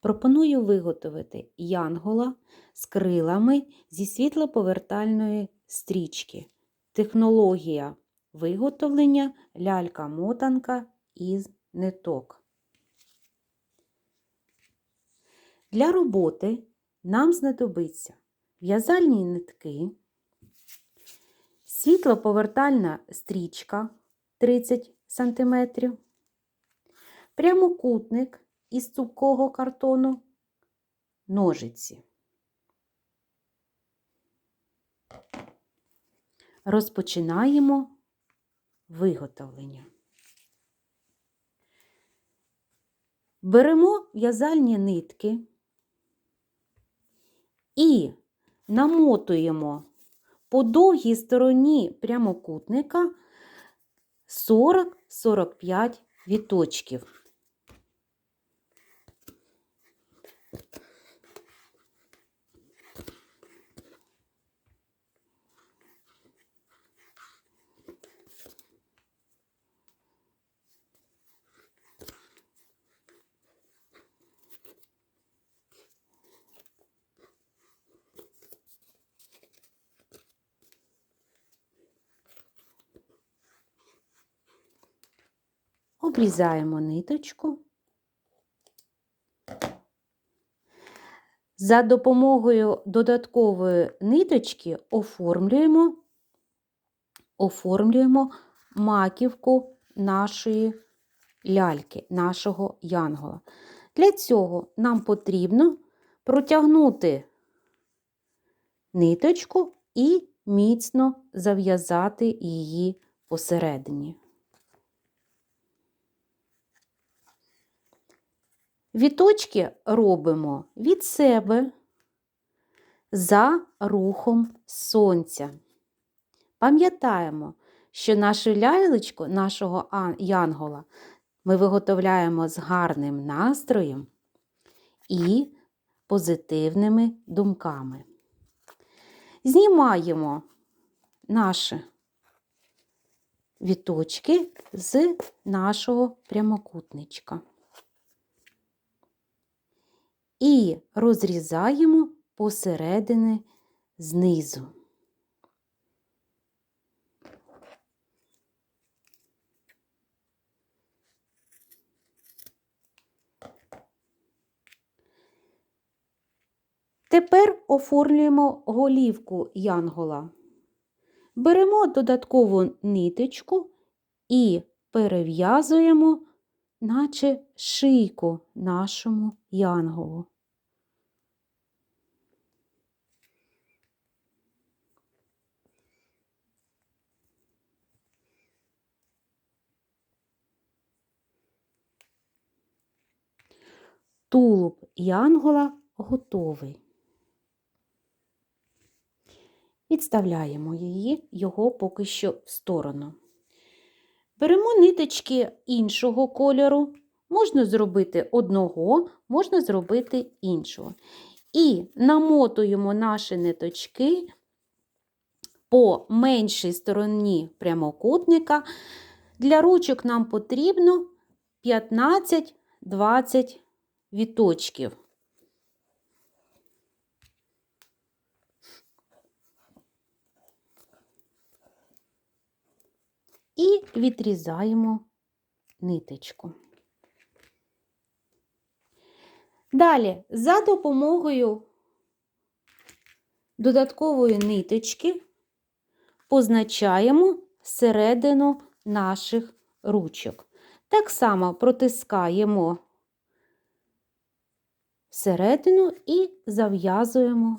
Пропоную виготовити янгола з крилами зі світлоповертальної стрічки. Технологія виготовлення лялька-мотанка із ниток. Для роботи нам знадобиться в'язальні нитки, світлоповертальна стрічка 30 см, прямокутник із цупкого картону, ножиці. Розпочинаємо виготовлення. Беремо в'язальні нитки і намотуємо по довгій стороні прямокутника 40-45 віточків. Обрізаємо ниточку. За допомогою додаткової ниточки оформлюємо, оформлюємо маківку нашої ляльки, нашого янгола. Для цього нам потрібно протягнути ниточку і міцно зав'язати її посередині. Віточки робимо від себе за рухом сонця. Пам'ятаємо, що нашу лялечку, нашого янгола, ми виготовляємо з гарним настроєм і позитивними думками. Знімаємо наші віточки з нашого прямокутничка і розрізаємо посередини знизу. Тепер оформлюємо голівку янгола. Беремо додаткову ниточку і перев'язуємо наче шийку нашому янголу. Тулуб янгола готовий. Відставляємо її, його поки що в сторону. Беремо ниточки іншого кольору, можна зробити одного, можна зробити іншого. І намотуємо наші ниточки по меншій стороні прямокутника. Для ручок нам потрібно 15-20 віточків. І відрізаємо ниточку. Далі, за допомогою додаткової ниточки позначаємо середину наших ручок. Так само протискаємо середину і зав'язуємо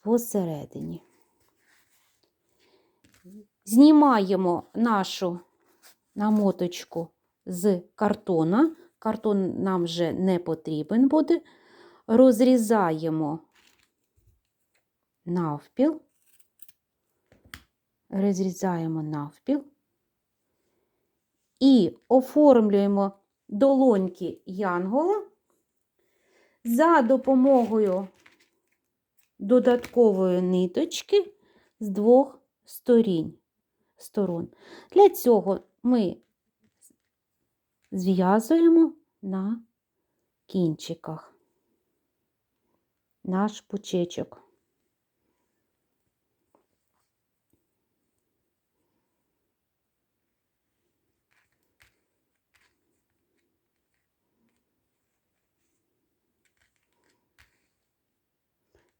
посередині. Знімаємо нашу намоточку з картона. Картон нам вже не потрібен буде. Розрізаємо навпіл, розрізаємо навпіл і оформлюємо долоньки янгола за допомогою додаткової ниточки з двох сторін сторон. Для цього ми зв'язуємо на кінчиках наш пучечок.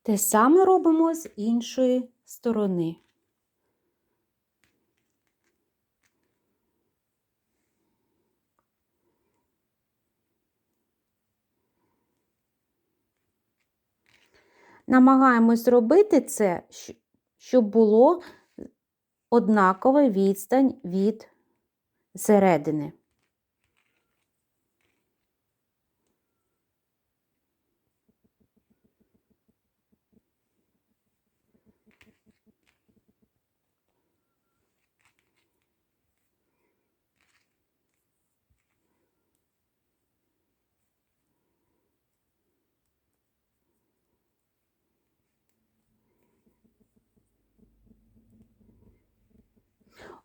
Те саме робимо з іншої сторони. Намагаємось робити це, щоб було однакова відстань від середини.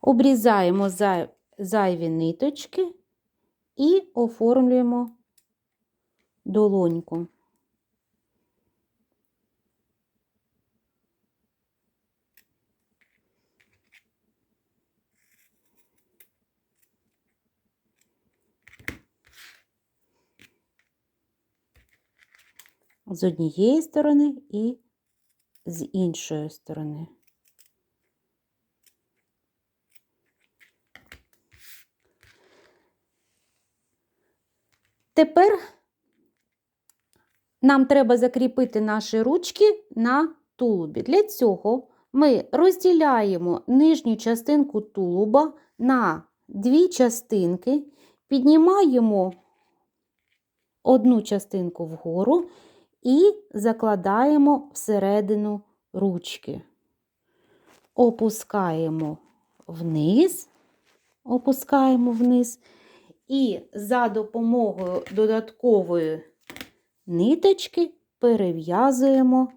Обрізаємо зай- зайві ниточки і оформлюємо долоньку. З однієї сторони і з іншої сторони. Тепер нам треба закріпити наші ручки на тулубі. Для цього ми розділяємо нижню частинку тулуба на дві частинки, піднімаємо одну частинку вгору і закладаємо всередину ручки. Опускаємо вниз, опускаємо вниз. І за допомогою додаткової ниточки перев'язуємо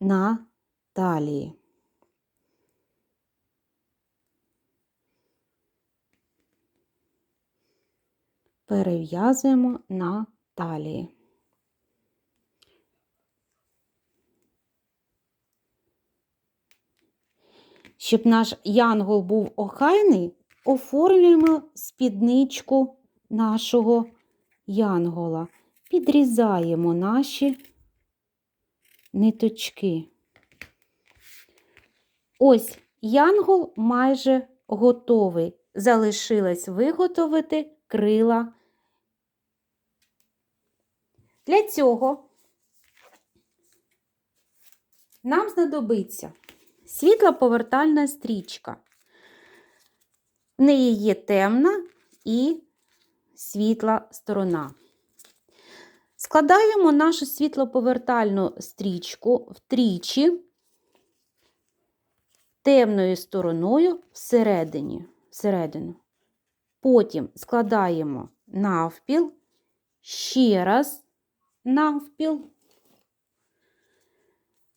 на талії. Перев'язуємо на талії. Щоб наш янгол був охайний, оформлюємо спідничку нашого янгола. Підрізаємо наші ниточки. Ось янгол майже готовий. Залишилось виготовити крила. Для цього нам знадобиться світлоповертальна стрічка. В неї є темна і світла сторона. Складаємо нашу світлоповертальну стрічку втричі темною стороною всередині, всередину. Потім складаємо навпіл, ще раз навпіл.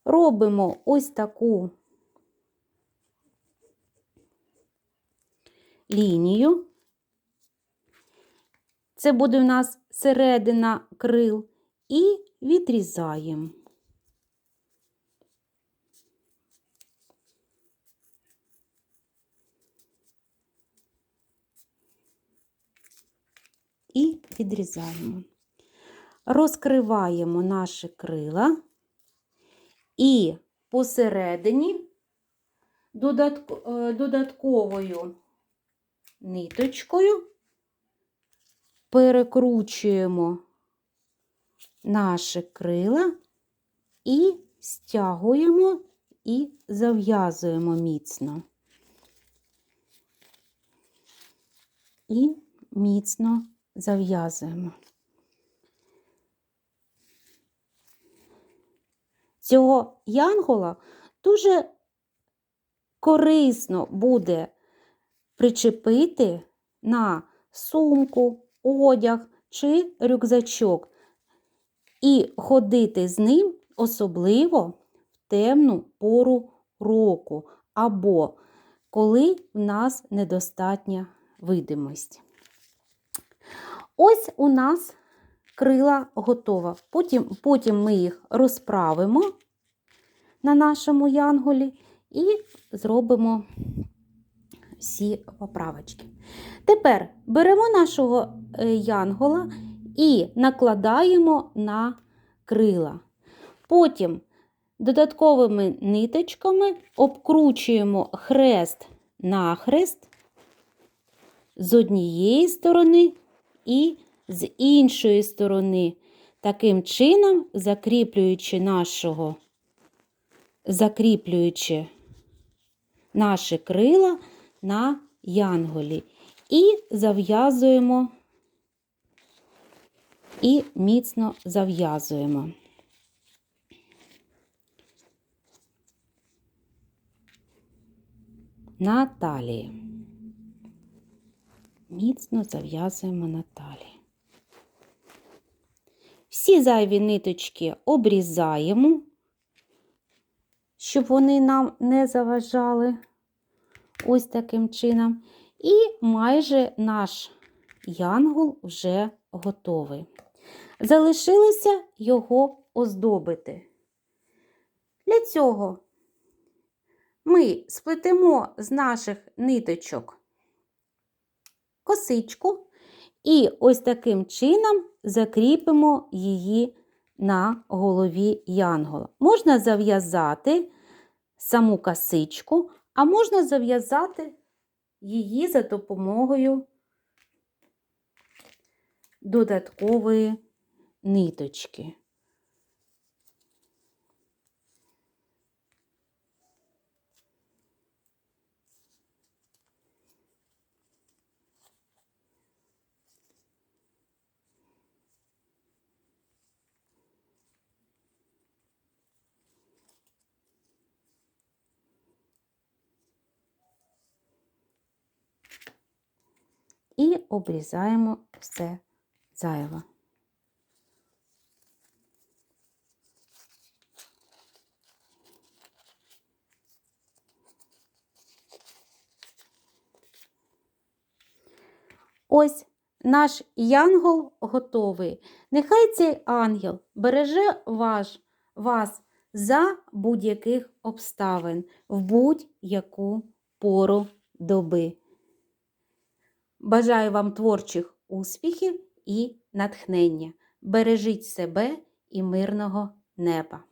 Робимо ось таку лінію. Це буде у нас середина крил, і відрізаємо. І відрізаємо. Розкриваємо наші крила і посередині е, додатковою ниточкою перекручуємо наші крила і стягуємо і зав'язуємо міцно. І міцно зав'язуємо. Цього янгола дуже корисно буде причепити на сумку, одяг чи рюкзачок і ходити з ним особливо в темну пору року, або коли в нас недостатня видимость. Ось у нас крила готова. Потім, потім ми їх розправимо на нашому янголі і зробимо всі поправочки. Тепер беремо нашого е, янгола і накладаємо на крила. Потім додатковими ниточками обкручуємо хрест нахрест з однієї сторони і з іншої сторони, таким чином закріплюючи нашого, закріплюючи наші крила на янголі. І зав'язуємо і міцно зав'язуємо. На талії. Міцно зав'язуємо на талії. Всі зайві ниточки обрізаємо, щоб вони нам не заважали ось таким чином. І майже наш янгол вже готовий. Залишилося його оздобити. Для цього ми сплетемо з наших ниточок косичку і ось таким чином закріпимо її на голові янгола. Можна зав'язати саму косичку, а можна зав'язати її за допомогою додаткової ниточки. І обрізаємо все зайве. Ось наш янгол готовий. Нехай цей ангел береже ваш, вас за будь-яких обставин в будь-яку пору доби. Бажаю вам творчих успіхів і натхнення. Бережіть себе і мирного неба!